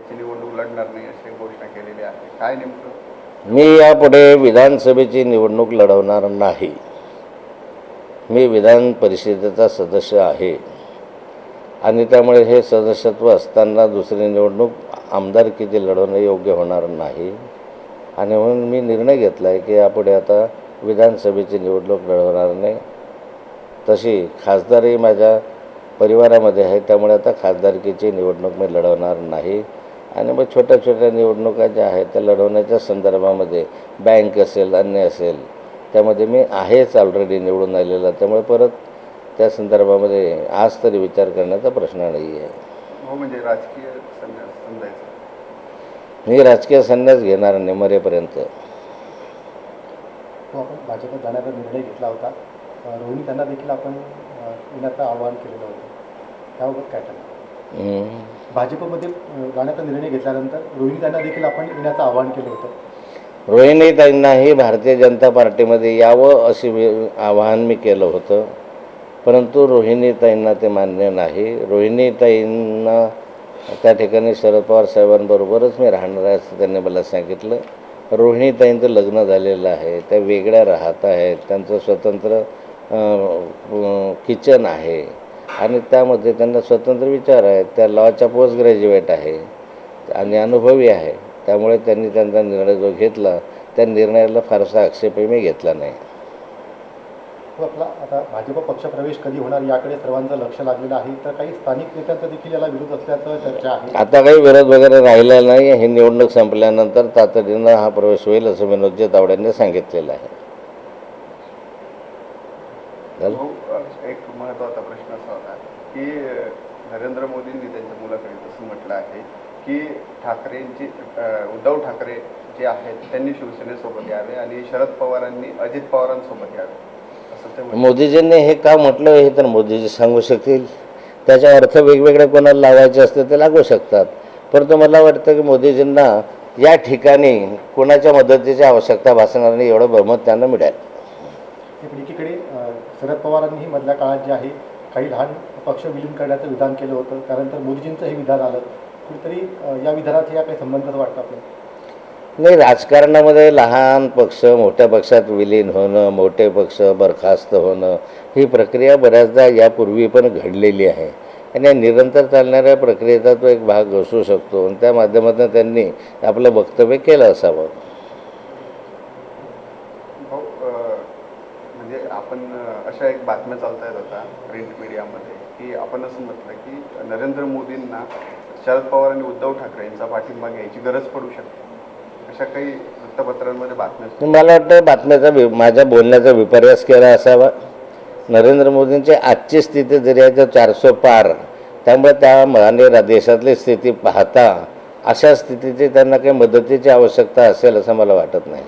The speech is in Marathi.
लढणार नाही अशी घोषणा केलेली आहे. काय नेमकं? मी यापुढे विधानसभेची निवडणूक लढवणार नाही. मी विधान परिषदेचा सदस्य आहे. आणि त्यामुळे हे सदस्यत्व असताना दुसरी निवडणूक आमदारकीची लढवणं योग्य होणार नाही. आणि म्हणून मी निर्णय घेतला आहे की यापुढे आता विधानसभेची निवडणूक लढवणार नाही. तशी खासदारही माझ्या परिवारामध्ये आहे त्यामुळे आता खासदारकीची निवडणूक मी लढवणार नाही. आणि मग छोट्या छोट्या निवडणुका ज्या आहेत त्या लढवण्याच्या संदर्भामध्ये बँक असेल अन्य असेल त्यामध्ये मी आहेच ऑलरेडी निवडून आलेला. त्यामुळे परत त्या संदर्भामध्ये आज तरी विचार करण्याचा प्रश्न नाही आहे हो म्हणजे राजकीय संन्यास समजायचं मी राजकीय संन्यास घेणार नाही मरेपर्यंत तो आपण भाजपत जाण्याचा निर्णय घेतला होता. रोहिणी त्यांना देखील आपण येण्याचं आवाहन केलेलं होतं. त्याबाबत काय. भाजपमध्ये जाण्याचा निर्णय घेतल्यानंतर रोहिणी त्यांना देखील आपण येण्याचं आवाहन केलं होतं. रोहिणीताईंनाही भारतीय जनता पार्टीमध्ये यावं असे आवाहन मी केलं होतं. परंतु रोहिणीताईंना ते मान्य नाही. रोहिणीताईंना त्या ठिकाणी शरद पवार साहेबांबरोबरच मी राहणार आहे असं त्यांनी मला सांगितलं. रोहिणीताईंचं लग्न झालेलं आहे. त्या वेगळ्या राहत आहेत. त्यांचं स्वतंत्र किचन आहे. आणि त्यामध्ये त्यांना स्वतंत्र विचार आहेत. त्या लॉच्या पोस्ट ग्रॅज्युएट आहे आणि अनुभवी आहे. त्यामुळे त्यांनी त्यांचा निर्णय जो घेतला त्या निर्णयाला फारसा आक्षेपही मी घेतला नाही. तो आपला आता भाजप पक्षप्रवेश कधी होणार याकडे सर्वांचं लक्ष लागलेलं आहे. तर काही स्थानिक नेत्यांचा देखील याला विरोध असल्याचं चर्चा आहे. आता काही विरोध वगैरे राहिला नाही. ही निवडणूक संपल्यानंतर तातडीनं हा प्रवेश होईल असं विनोदजी तावड्यांनी सांगितलेलं आहे. झालं? हो महत्त्वाचा प्रश्न असा होता की नरेंद्र मोदींनी त्यांच्या मुलाखतीत असं म्हटलं आहे की ठाकरेंची उद्धव ठाकरे जे आहेत त्यांनी शिवसेनेसोबत यावे आणि शरद पवारांनी अजित पवारांसोबत यावे. असं ते मोदीजींनी हे का म्हटलं हे तर मोदीजी सांगू शकतील. त्याचा अर्थ वेगवेगळे कोणाला लावायचे असते ते लागू शकतात. परंतु मला वाटतं की मोदीजींना या ठिकाणी कोणाच्या मदतीची आवश्यकता भासणार नाही एवढं बहुमत त्यांना मिळेल. पण एकीकडे शरद पवारांनीही मधल्या काळात जे आहे काही लहान पक्ष विलीन करण्याचं विधान केलं होतं. त्यानंतर मोदीजींचं हे विधान आलं. कुठेतरी या विधानाचा या काही संबंध असं वाटतं आपल्याला? नाही राजकारणामध्ये लहान पक्ष मोठ्या पक्षात विलीन होणं मोठे पक्ष बरखास्त होणं ही प्रक्रिया बऱ्याचदा यापूर्वी पण घडलेली आहे. आणि या निरंतर चालणाऱ्या प्रक्रियेचा तो एक भाग असू शकतो. आणि त्या माध्यमातून त्यांनी आपलं वक्तव्य केलं असावं. म्हणजे आपण अशा एक बातम्या चालत आहेत आता प्रिंट मीडियामध्ये की आपण असं म्हटलं की नरेंद्र मोदींना शरद पवार आणि उद्धव ठाकरे यांचा पाठिंबा घ्यायची गरज पडू शकते. अशा काही वृत्तपत्रांमध्ये बातम्या मला वाटतं बातम्याचा वि माझ्या बोलण्याचा विपर्यास केला असावा. नरेंद्र मोदींची आजची स्थिती जरी आहे तर चारशे पार. त्यामुळे त्या आणि देशातली स्थिती पाहता अशा स्थितीची त्यांना काही मदतीची आवश्यकता असेल असं मला वाटत नाही.